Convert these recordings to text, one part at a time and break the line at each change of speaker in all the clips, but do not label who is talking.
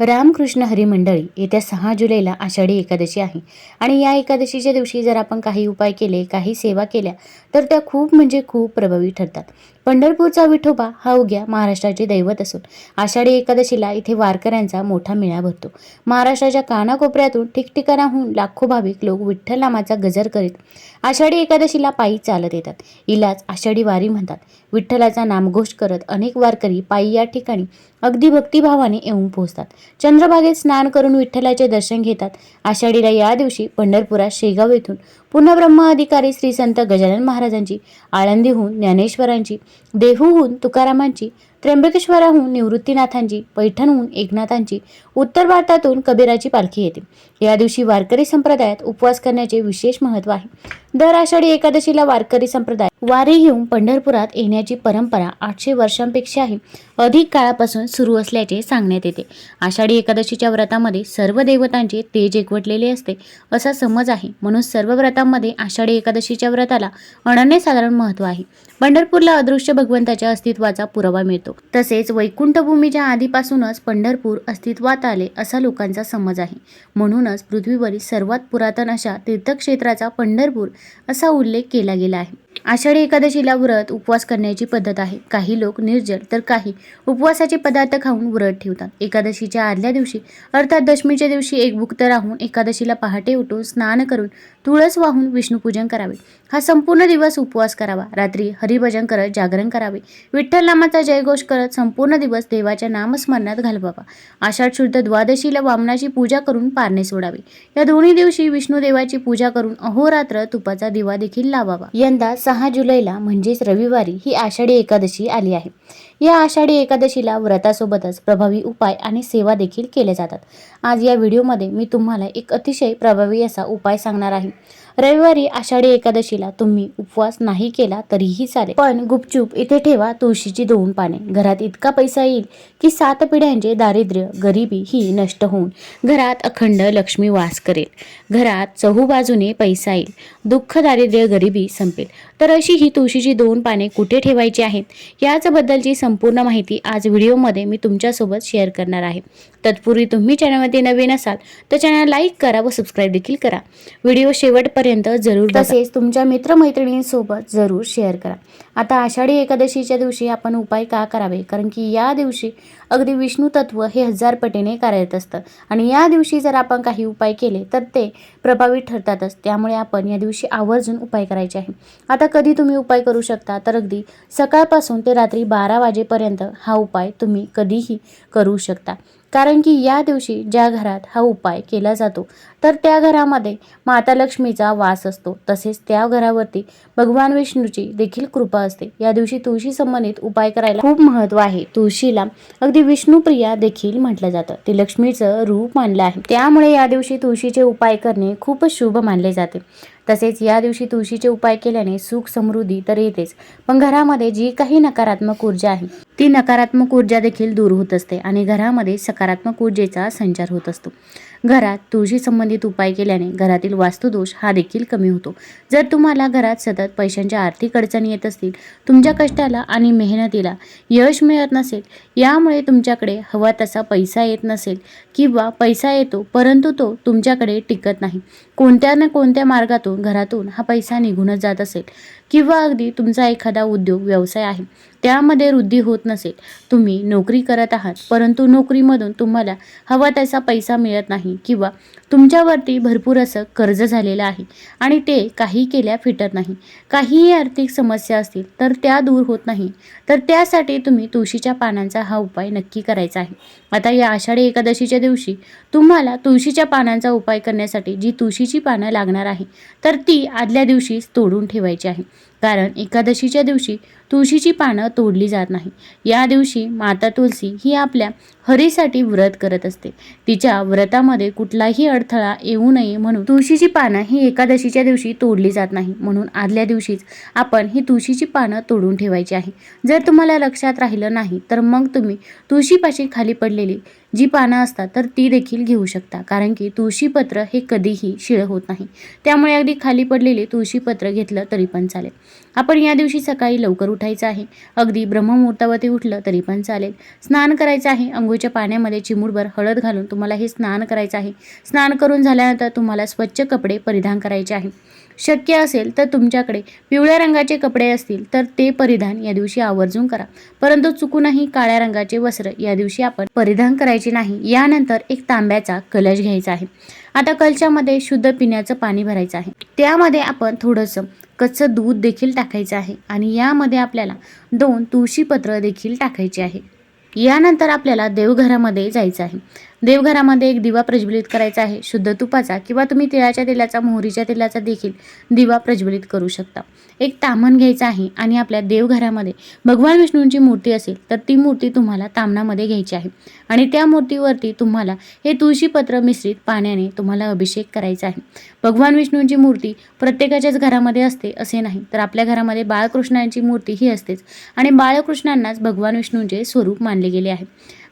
रामकृष्ण हरी मंडळी येत्या सहा जुलैला आषाढी एकादशी आहे. आणि या एकादशीच्या दिवशी जर आपण काही उपाय केले काही सेवा केल्या तर त्या खूप म्हणजे खूप प्रभावी ठरतात. पंढरपूरचा विठोबा हा उग्या महाराष्ट्राचे दैवत असून आषाढी एकादशीला इथे वारकऱ्यांचा मोठा मेळा भरतो. महाराष्ट्राच्या कानाकोपऱ्यातून ठिकठिकाणाहून लाखो भाविक लोक विठ्ठल नामाचा गजर करीत आषाढी एकादशीला पायी चालत येतात. इलाज आषाढी वारी म्हणतात. विठ्ठलाचा नामघोष करत अनेक वारकरी पायी या ठिकाणी अगदी भक्तिभावाने येऊन पोहोचतात. चंद्रभागेत स्नान करून विठ्ठलाचे दर्शन घेतात. आषाढीला या दिवशी पंढरपुरात शेगाव येथून पुनर्ब्रह्म अधिकारी श्री संत गजानन महाराजांची आळंदीहून ज्ञानेश्वरांची देहूहून तुकारामांची त्र्यंबकेश्वराहून निवृत्तीनाथांची पैठणहून एकनाथांची उत्तर भारतातून कबीराची पालखी येते. या दिवशी वारकरी संप्रदायात उपवास करण्याचे विशेष महत्त्व आहे. दर आषाढी एकादशीला वारकरी संप्रदाय वारी घेऊन पंढरपुरात येण्याची परंपरा आठशे वर्षांपेक्षाही अधिक काळापासून सुरू असल्याचे सांगण्यात येते. आषाढी एकादशीच्या व्रतामध्ये सर्व देवतांचे तेज एकवटलेले असते असा समज आहे. म्हणून सर्व व्रतांमध्ये आषाढी एकादशीच्या व्रताला अनन्यसाधारण महत्त्व आहे. पंढरपूरला अदृश्य भगवंताच्या अस्तित्वाचा पुरावा मिळतो. तसेच वैकुंठभूमीच्या आधीपासूनच पंढरपूर अस्तित्वात आले असा लोकांचा समज आहे. म्हणूनच पृथ्वीवरील सर्वात पुरातन अशा तीर्थक्षेत्राचा पंढरपूर असा उल्लेख केला गेला आहे. आषाढी एकादशीला व्रत उपवास करण्याची पद्धत आहे. काही लोक निर्जल तर काही उपवासाचे पदार्थ खाऊन व्रत ठेवतात. एकादशीच्या आदल्या दिवशी अर्थात दशमीच्या दिवशी एकभुक्त राहून एकादशीला पहाटे उठून स्नान करून तुळस वाहून विष्णुपूजन करावे. हा संपूर्ण दिवस उपवास करावा. रात्री हरिभजन करत जागरण करावे. विठ्ठल नामाचा जयघोष करत संपूर्ण दिवस देवाच्या नामस्मरणात घालवावा. आषाढ शुद्ध द्वादशीला वामनाची पूजा करून पारणे सोडावे. या दोन्ही दिवशी विष्णुदेवाची पूजा करून अहोरात्र तुपाचा दिवा देखील लावावा. यंदा सहा जुलैला म्हणजेच रविवारी ही आषाढी एकादशी आली आहे. या आषाढी एकादशीला व्रतासोबतच प्रभावी उपाय आणि सेवा देखील केले जातात. आज या व्हिडिओमध्ये मी तुम्हाला एक अतिशय प्रभावी असा उपाय सांगणार आहे. रविवारी आषाढी एकादशीला तुम्ही उपवास नाही केला तरीही चालेल. पण गुपचूप इथे ठेवा तुळशीची दोन पाने. घरात इतका पैसा येईल की सात पिढ्यांचे दारिद्र्य गरिबी ही नष्ट होऊन घरात अखंड लक्ष्मी वास करेल. घरात चहूबाजूने पैसा येईल. दुःख दारिद्र्य गरिबी संपेल. तर अशी ही तुळशीची दोन पाने कुठे ठेवायची आहेत? याचबद्दलची संपूर्ण माहिती आज व्हिडिओमध्ये मी तुमच्यासोबत शेअर करणार आहे. तत्पूर्वी तुम्ही चॅनलमध्ये नवीन असाल तर चॅनल लाईक करा व सबस्क्राईब देखील करा. व्हिडिओ शेवटपर्यंत जरूर तसेच तुमच्या मित्रमैत्रिणींसोबत जरूर शेअर करा. आता आषाढी एकादशीच्या दिवशी आपण उपाय का करावे? कारण की या दिवशी अगदी विष्णू तत्व हे हजार पटीने कार्यरत असतं. आणि या दिवशी जर आपण काही उपाय केले तर ते प्रभावी ठरतातच. त्यामुळे आपण या दिवशी आवर्जून उपाय करायचे आहे. आता कधी तुम्ही उपाय करू शकता? तर अगदी सकाळपासून ते रात्री बारा वाजेपर्यंत हा उपाय तुम्ही कधीही करू शकता. कारण की या दिवशी ज्या घरात हा उपाय केला जातो तर त्या घरामध्ये माता लक्ष्मीचा वास असतो. तसेच त्या घरावरती भगवान विष्णूची देखील कृपा असते. या दिवशी तुळशी संबंधित उपाय करायला खूप महत्त्व आहे. तुळशीला अगदी विष्णुप्रिया देखील म्हटलं जातं. ते लक्ष्मीचं रूप मानलं आहे. त्यामुळे या दिवशी तुळशीचे उपाय करणे खूपच शुभ मानले जाते. तसेच या दिवशी तुळशीचे उपाय केल्याने सुख समृद्धी तर येतेच. पण घरामध्ये जी काही नकारात्मक ऊर्जा आहे ती नकारात्मक ऊर्जा देखील दूर होत असते आणि घरामध्ये सकारात्मक ऊर्जेचा संचार होत असतो. घरात तुळशी संबंधित उपाय केल्याने घरातील वास्तुदोष हा देखील कमी होतो. जर तुम्हाला घरात सतत पैशांच्या आर्थिक अडचणी येत असतील तुमच्या कष्टाला आणि मेहनतीला यश मिळत नसेल यामुळे तुमच्याकडे हवा तसा पैसा येत नसेल किंवा पैसा येतो परंतु तो तुमच्याकडे टिकत नाही. कोणत्या ना कोणत्या मार्गातून घरातून हा पैसा निघूनच जात असेल किंवा अगदी तुमचा एखादा उद्योग व्यवसाय आहे त्यामध्ये वृद्धी होत नसेल. तुम्ही नोकरी करत आहात परंतु नोकरीमधून तुम्हाला हवा तसा पैसा मिळत नाही किंवा तुमच्यावरती भरपूर असं कर्ज झालेलं आहे आणि ते काही केल्या फिटत नाही. काहीही आर्थिक समस्या असतील तर त्या दूर होत नाही. तर त्यासाठी तुम्ही तुळशीच्या पानांचा हा उपाय नक्की करायचा आहे. आता या आषाढी एकादशीच्या दिवशी तुम्हाला तुळशीच्या पानांचा उपाय करण्यासाठी जी तुळशीची पानं लागणार आहे तर ती आदल्या दिवशीच तोडून ठेवायची आहे. कारण एकादशीच्या दिवशी तुळशीची पानं तोडली जात नाही. या दिवशी माता तुलसी ही आपल्या हरीसाठी व्रत करत असते. तिच्या व्रतामध्ये कुठलाही अडथळा येऊ नये म्हणून तुळशीची पानं ही एकादशीच्या दिवशी तोडली जात नाही. म्हणून आदल्या दिवशीच आपण ही तुळशीची पानं तोडून ठेवायची आहे. जर तुम्हाला लक्षात राहिलं नाही तर मग तुम्ही तुळशीपाशी खाली पडलेली जी पानं असतात तर ती देखील घेऊ शकता. कारण की तुळशीपत्र हे कधीही शिळ होत नाही. त्यामुळे अगदी खाली पडलेले तुळशीपत्र घेतलं तरी पण चालेल. आपण या दिवशी सकाळी लवकर उठायचं आहे. अगदी ब्रह्ममुहूर्तावरती उठलं तरी पण चालेल. स्नान करायचं आहे. अंघोळच्या पाण्यामध्ये चिमूटभर हळद घालून तुम्हाला हे स्नान करायचं आहे. स्नान करून झाल्यानंतर तुम्हाला स्वच्छ कपडे परिधान करायचे आहे. शक्य असेल तर तुमच्याकडे पिवळ्या रंगाचे कपडे असतील तर ते परिधान या दिवशी आवर्जून करा. परंतु चुकूनही काळ्या रंगाचे वस्त्र या दिवशी आपण परिधान करायचे नाही. यानंतर एक तांब्याचा कलश घ्यायचा आहे. आता कलशामध्ये शुद्ध पिण्याचं पाणी भरायचं आहे. त्यामध्ये आपण थोडंसं कच्चं दूध देखील टाकायचं आहे आणि यामध्ये आपल्याला दोन तुळशीपत्र देखील टाकायचे आहे. यानंतर आपल्याला देवघरामध्ये जायचं आहे. देवघरामध्ये एक दिवा प्रज्वलित करायचा आहे. शुद्ध तुपाचा किंवा तुम्ही तिळाच्या तेलाचा मोहरीच्या तेलाचा देखील दिवा प्रज्वलित करू शकता. एक तामण घ्यायचं आहे आणि आपल्या देवघरामध्ये भगवान विष्णूंची मूर्ती असेल तर ती मूर्ती तुम्हाला तामणामध्ये घ्यायची आहे. आणि त्या मूर्तीवरती तुम्हाला हे तुळशीपत्र मिश्रित पाण्याने तुम्हाला अभिषेक करायचा आहे. भगवान विष्णूंची मूर्ती प्रत्येकाच्याच घरामध्ये असते असे नाही तर आपल्या घरामध्ये बाळकृष्णांची मूर्ती ही असतेच आणि बाळकृष्णांनाच भगवान विष्णूंचे स्वरूप मानले गेले आहे.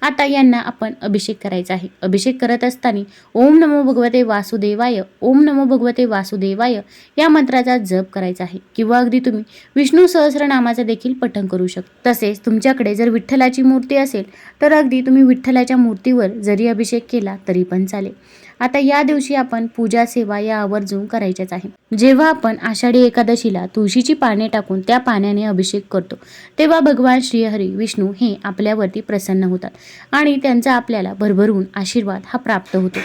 आता यांना आपण अभिषेक करायचा आहे. अभिषेक करत असताना ओम नमो भगवते वासुदेवाय ओम नमो भगवते वासुदेवाय या मंत्राचा जप करायचा आहे. किंवा अगदी तुम्ही विष्णू सहस्रनामाचं देखील पठण करू शकता. तसेच तुमच्याकडे जर विठ्ठलाची मूर्ती असेल तर अगदी तुम्ही विठ्ठल विठ्ठलाच्या मूर्तीवर जरी अभिषेक केला तरी पण चालेल. आता या दिवशी आपण पूजा सेवा या आवर्जून करायच्याच आहे. जेव्हा आपण आषाढी एकादशीला तुळशीची पाने टाकून त्या पाण्याने अभिषेक करतो तेव्हा भगवान श्रीहरी विष्णू हे आपल्यावरती प्रसन्न होतात आणि त्यांचा आपल्याला भरभरून आशीर्वाद हा प्राप्त होतो.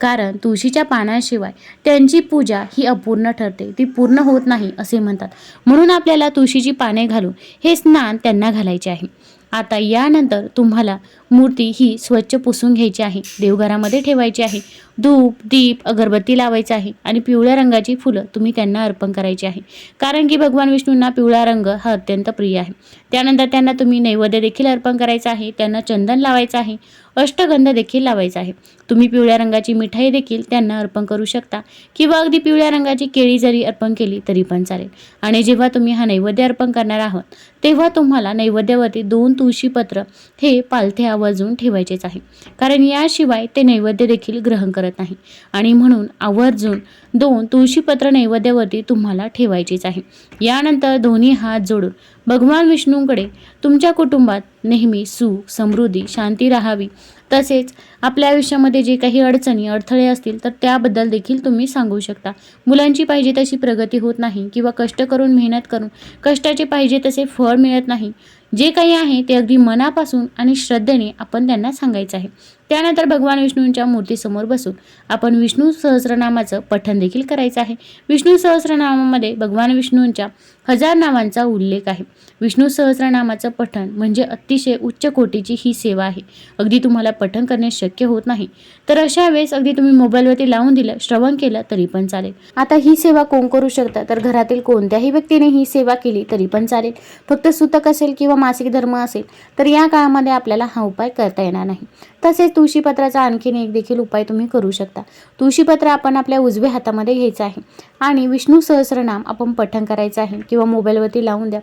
कारण तुळशीच्या पानाशिवाय त्यांची पूजा ही अपूर्ण ठरते ती पूर्ण होत नाही असे म्हणतात. म्हणून आपल्याला तुळशीची पाने घालून हे स्नान त्यांना घालायचे आहे. आता यानंतर तुम्हाला मूर्ती ही स्वच्छ पुसून घ्यायची आहे. देवघरामध्ये ठेवायची आहे. धूप दीप अगरबत्ती लावायचा आहे आणि पिवळ्या रंगाची फुलं तुम्ही त्यांना अर्पण करायची आहे. कारण की भगवान विष्णूंना पिवळा रंग हा अत्यंत प्रिय आहे. त्यानंतर त्यांना तुम्ही नैवेद्य देखील अर्पण करायचं आहे. त्यांना चंदन लावायचं आहे. अष्टगंध देखील लावायचा आहे. तुम्ही पिवळ्या रंगाची मिठाई देखील त्यांना अर्पण करू शकता किंवा अगदी पिवळ्या रंगाची केळी जरी अर्पण केली तरी पण चालेल. आणि जेव्हा तुम्ही हा नैवेद्य अर्पण करणार आहात तेव्हा तुम्हाला नैवेद्यावरती दोन तुळशीपत्र हे पालथे आवर्जून ठेवायचेच आहे. कारण याशिवाय ते नैवेद्य देखील ग्रहण करत नाही. आणि म्हणून आवर्जून दोन तुळशीपत्र नैवेद्यावरती तुम्हाला ठेवायचेच आहे. यानंतर दोन्ही हात जोडून भगवान विष्णूंकडे तुमच्या कुटुंबात नेहमी सुख समृद्धी शांती राहावी. तसेच आपल्या आयुष्यामध्ये जे काही अडचणी अडथळे असतील तर त्याबद्दल देखील तुम्ही सांगू शकता. मुलांची पाहिजे तशी प्रगती होत नाही किंवा कष्ट करून मेहनत करून कष्टाचे पाहिजे तसे फळ मिळत नाही. जे काही आहे ते अगदी मनापासून आणि श्रद्धेने आपण त्यांना सांगायचं आहे. त्यानंतर भगवान विष्णूंच्या मूर्तीसमोर बसून आपण विष्णू सहस्रनामाचं पठण देखील करायचं आहे. विष्णू सहस्रनामामध्ये भगवान विष्णूंच्या हजार नावांचा उल्लेख आहे. विष्णू सहस्रनामाचं पठण म्हणजे अतिशय उच्च कोटीची ही सेवा आहे. अगदी तुम्हाला पठण करणे शक्य होत नाही. तर अशा वेळेस अगदी तुम्ही मोबाईलवरती लावून दिलं श्रवण केलं तरी पण चालेल. आता ही सेवा कोण करू शकता? तर घरातील कोणत्याही व्यक्तीने ही सेवा केली तरी पण चालेल. फक्त सुतक असेल किंवा मासिक धर्म असेल तर या काळामध्ये आपल्याला हा उपाय करता येणार नाही. तसेच तुळशीपत्राचा आणखीन एक देखील उपाय तुम्ही करू शकता. तुळशीपत्र आपण आपल्या उजव्या हातामध्ये घ्यायचं आहे. आणि विष्णू सहस्रनाम आपण पठण करायचं आहे किंवा मोबाईलवरती लावून द्या.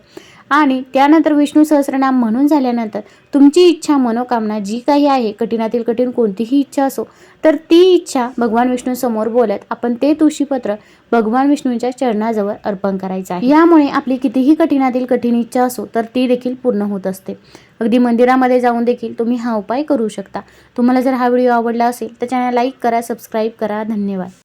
आणि त्यानंतर विष्णू सहस्रनाम म्हणून झाल्यानंतर तुमची इच्छा मनोकामना जी काही आहे कठीणातील कठीण कोणतीही इच्छा असो तर ती इच्छा भगवान विष्णूसमोर बोलत आपण ते तुळशीपत्र भगवान विष्णूंच्या चरणाजवळ अर्पण करायचं आहे. यामुळे आपली कितीही कठीणातील कठीण इच्छा असो तर ती देखील पूर्ण होत असते. अगदी मंदिरामध्ये जाऊन देखील तुम्ही हा उपाय करू शकता. तुम्हाला जर हा व्हिडिओ आवडला असेल तर चॅनल लाईक करा सबस्क्राईब करा. धन्यवाद.